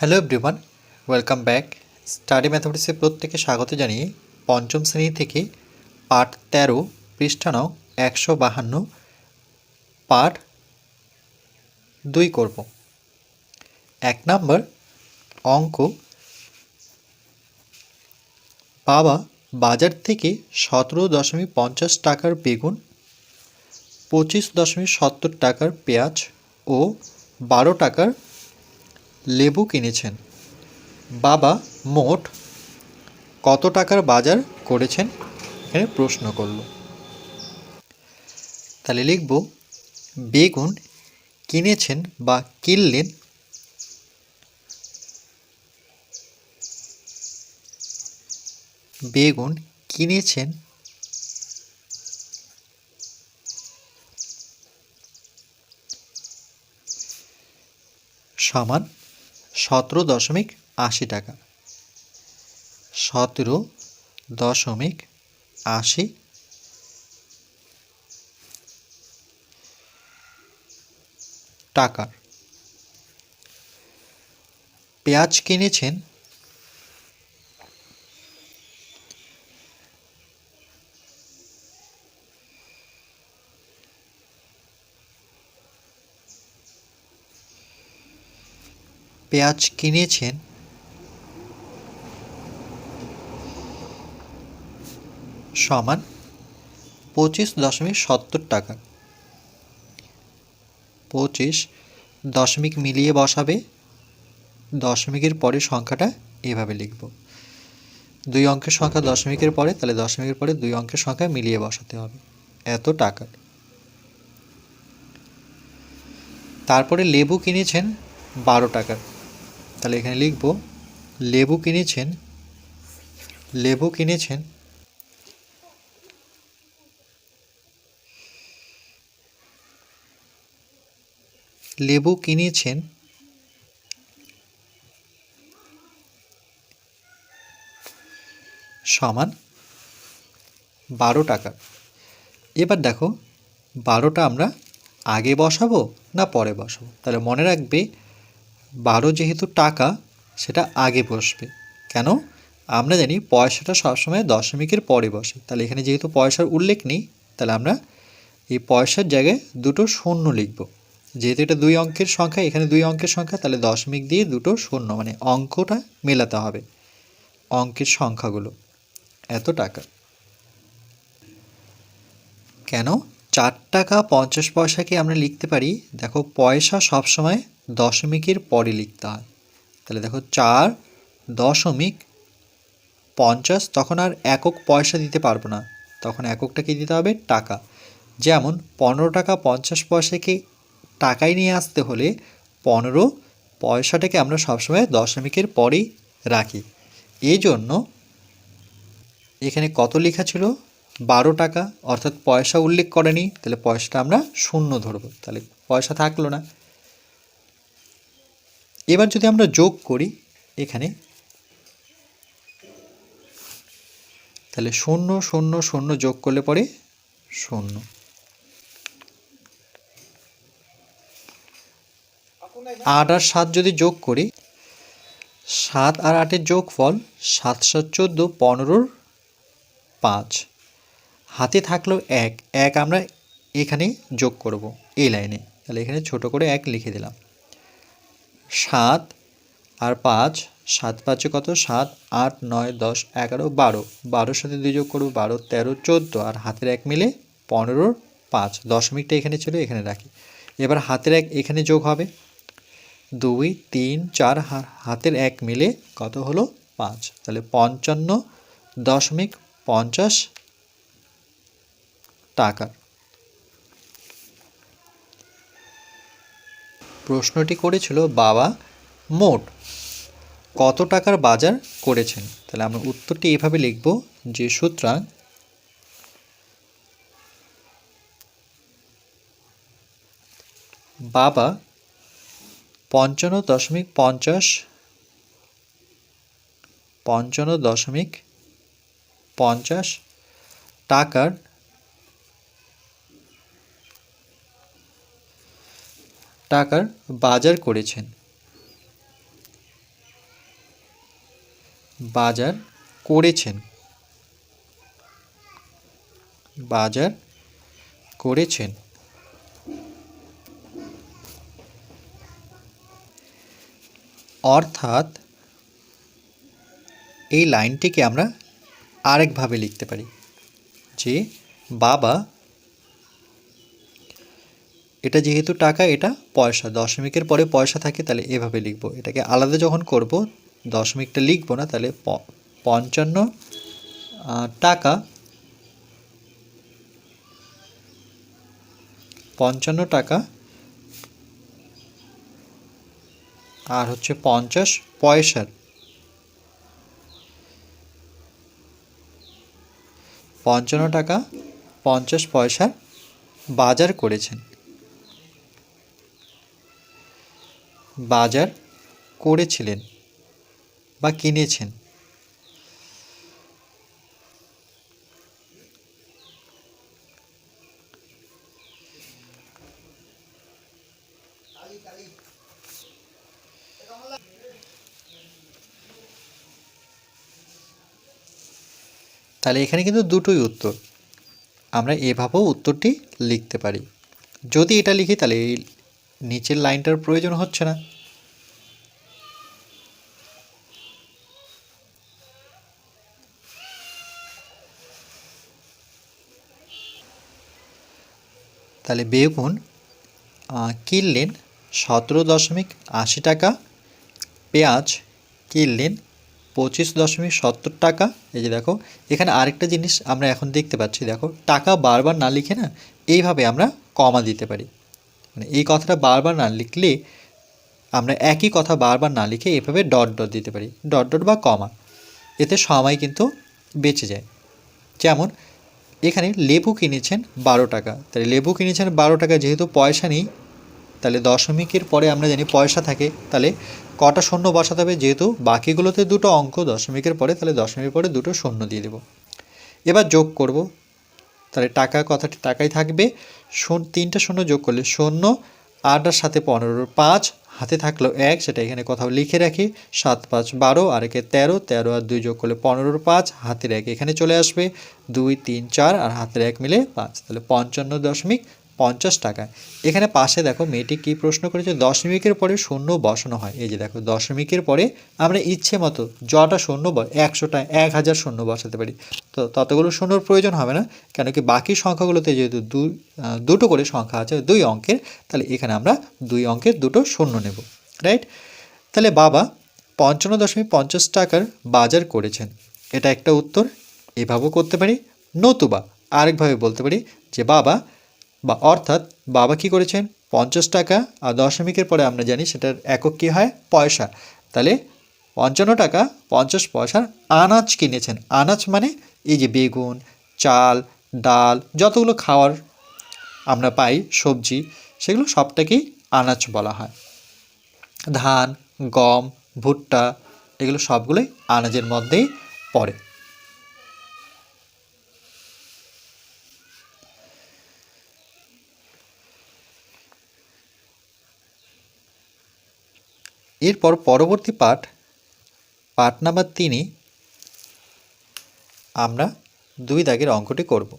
Hello everyone welcome back study ম্যাথামেটিক্সে প্রত্যেকে স্বাগত জানিয়ে পঞ্চম শ্রেণি থেকে পাঠ তেরো, পৃষ্ঠা নং একশো বাহান্ন, পাঠ দুই করব। এক নম্বর অঙ্ক, বাবা বাজার থেকে সতেরো দশমিক পঞ্চাশ টাকার বেগুন, পঁচিশ দশমিক সত্তর টাকার পেঁয়াজ ও বারো টাকার লেবু কিনেছেন। বাবা মোট কত টাকার বাজার করেছেন? এখানে প্রশ্ন করল। তাহলে লিখব, বেগুন কিনেছেন বা কিনলেন? বেগুন কিনেছেন সমান সতেরো দশমিক আশি টাকা। সতেরো দশমিক আশি। টাকার। পেঁয়াজ কিনেছেন পেঁয়াজ কিনেছেন? সমান পঁচিশ দশমিক সত্তর টাকা। পঁচিশ দশমিক মিলিয়ে বসাবে, দশমিকের পরে সংখ্যাটা এভাবে লিখব। দুই অঙ্কের সংখ্যা দশমিকের পরে, তাহলে দশমিকের পরে দুই অঙ্কের সংখ্যা মিলিয়ে বসাতে হবে। এত টাকা। তারপরে লেবু কিনেছেন বারো টাকার। তাহলে এখানে লিখব, লেবু কিনেছেন লেবু কিনেছেন লেবু কিনেছেন, সমান বারো টাকা। এবার দেখো, বারোটা আমরা আগে বসাবো না পরে বসাবো? তাহলে মনে রাখবে বারো যেহেতু টাকা, সেটা আগে বসবে। কেন? আমরা জানি পয়সাটা সবসময় দশমিকের পরে বসে। তাহলে এখানে যেহেতু পয়সার উল্লেখ নেই, তাহলে আমরা এই পয়সার জায়গায় দুটো শূন্য লিখব। যেহেতু এটা দুই অঙ্কের সংখ্যা, এখানে দুই অঙ্কের সংখ্যা, তাহলে দশমিক দিয়ে দুটো শূন্য মানে অঙ্কটা মেলাতে হবে অঙ্কের সংখ্যাগুলো। এত টাকা। কেন? চার টাকা পঞ্চাশ পয়সাকে আমরা লিখতে পারি। দেখো, পয়সা সবসময় দশমিকের পরে লিখতে হয়। তাহলে দেখো চার দশমিক পঞ্চাশ, তখন আর একক পয়সা দিতে পারব না। তখন এককটাকে দিতে হবে? টাকা। যেমন পনেরো টাকা পঞ্চাশ পয়সাকে টাকায় নিয়ে আসতে হলে পনেরো পয়সাটাকে আমরা সবসময় দশমিকের পরেই রাখি। এই জন্য এখানে কত লেখা ছিল? বারো টাকা, অর্থাৎ পয়সা উল্লেখ করেনি। তাহলে পয়সাটা আমরা শূন্য ধরবো। তাহলে পয়সা থাকল না। এবার যদি আমরা যোগ করি এখানে, তাহলে শূন্য শূন্য শূন্য যোগ করলে পরে শূন্য। আট আর সাত যদি যোগ করি, সাত আর আটের যোগ ফল সাত সাত চোদ্দ পনেরোর পাঁচ। হাতে থাকল এক এক আমরা এখানে যোগ করব এই লাইনে। তাহলে এখানে ছোট করে এক লিখে দিলাম। সাত আর পাঁচ, সাত পাঁচে কত? সাত, আট, নয়, দশ, এগারো, বারো। বারোর সাথে দুই যোগ করব বারো, তেরো, চোদ্দ। আর হাতের এক মিলে পনেরোর পাঁচ। দশমিকটা এখানে ছিল, এখানে রাখি। এবার হাতের এক এখানে যোগ হবে। দুই, তিন, চার হাতের এক মিলে কত হলো? পাঁচ। তাহলে পঞ্চান্ন দশমিক পঞ্চাশ টাকার। প্রশ্নটি করেছিল বাবা মোট কত টাকার বাজার করেছেন? তাহলে আমরা উত্তরটি এভাবে লিখব যে সুতরাং বাবা পঞ্চান্ন দশমিক পঞ্চাশ পঞ্চান্ন দশমিক পঞ্চাশ টাকার টাকার বাজার করেছেন। বাজার করেছেন। বাজার করেছেন। অর্থাৎ এই লাইনটিকে আমরা আরেকভাবে লিখতে পারি যে বাবা এটা যেহেতু টাকা, এটা পয়সা। দশমিকের পরে পয়সা থাকে, তাহলে এভাবে লিখব। এটাকে আলাদা যখন করব, দশমিকটা লিখব না, তাহলে পঞ্চান্ন টাকা পঞ্চান্ন টাকা, আর হচ্ছে পঞ্চাশ পয়সার। পঞ্চান্ন টাকা, পঞ্চাশ পয়সার বাজার করেছেন। বাজার করেছিলেন বা কিনেছেন। তাহলে এখানে কিন্তু দুটোই উত্তর। আমরা এভাবেও উত্তরটি লিখতে পারি। যদি এটা লিখি তাহলে নিচের লাইনটার প্রয়োজন হচ্ছে না। তাহলে বেগুন কিনলেন সতেরো দশমিক আশি টাকা, পেঁয়াজ কিনলেন পঁচিশ দশমিক সত্তর টাকা। এই যে দেখো, এখানে আরেকটা জিনিস আমরা এখন দেখতে পাচ্ছি, দেখো, টাকা বারবার না লিখে না এইভাবে আমরা কমা দিতে পারি। মানে এই কথাটা বারবার না লিখলে আমরা একই কথা বারবার না লিখে এভাবে ডট ডট দিতে পারি। ডট ডট বা কমা। এতে সময় কিন্তু বেঁচে যায়। যেমন, এখানে লেবু কিনেছেন বারো টাকা। তাহলে লেবু কিনেছেন বারো টাকা যেহেতু পয়সা নেই, তাহলে দশমিকের পরে আমরা জানি পয়সা থাকে। তাহলে কটা শূন্য বসাতে হবে? যেহেতু বাকিগুলোতে দুটো অঙ্ক, দশমিকের পরে তাহলে দশমিকের পরে দুটো শূন্য দিয়ে দেব। এবার যোগ করব। তাহলে টাকা কথাটি টাকাই থাকবে। তিনটা শূন্য যোগ করলে শূন্য আটার সাথে পনেরো পাঁচ, হাতে থাকল এক, সেটা এখানে কোথাও লিখে রাখি। সাত, পাঁচ, বারো আর একে তেরো তেরো আর দুই যোগ করলে পনেরোর পাঁচ, হাতের এক এখানে চলে আসবে। দুই, তিন, চার আর হাতের এক মিলে পাঁচ, তাহলে পঞ্চান্ন দশমিক পঞ্চাশ টাকা এখানে পাশে দেখো মেয়েটি কী প্রশ্ন করেছে দশমিকের পরে শূন্য বসানো হয়। এই যে দেখো দশমিকের পরে আমরা ইচ্ছে মতো যটা শূন্য একশোটা এক হাজার শূন্য বসাতে পারি। তো ততগুলো শূন্যর প্রয়োজন হবে না কেন কি বাকি সংখ্যাগুলোতে যেহেতু আহ, দুটো করে সংখ্যা আছে দুই অঙ্কের তাহলে এখানে আমরা দুই অঙ্কের দুটো শূন্য নেব রাইট তাহলে বাবা পঞ্চান্ন দশমিক পঞ্চাশ টাকার বাজার করেছেন। এটা একটা উত্তর এভাবেও করতে পারি। নতুবা আরেকভাবে বলতে পারি যে বাবা বা অর্থাৎ বাবা কি করেছেন? পঞ্চাশ টাকা আর দশমিকের পরে আমরা জানি সেটার একক কী হয়? পয়সা। তাহলে পঞ্চান্ন টাকা, পঞ্চাশ পয়সার আনাজ কিনেছেন। আনাজ মানে এই যে বেগুন, চাল, ডাল, যতগুলো খাওয়ার আমরা পাই, সবজি, সেগুলো সবটাকেই আনাজ বলা হয়। ধান, গম, ভুট্টা, এগুলো সবগুলোই আনাজের মধ্যেই পড়ে। এরপর পরবর্তী পাঠ পাঠ নাম্বার তিনে আমরা দুই দাগের অঙ্কটি করব।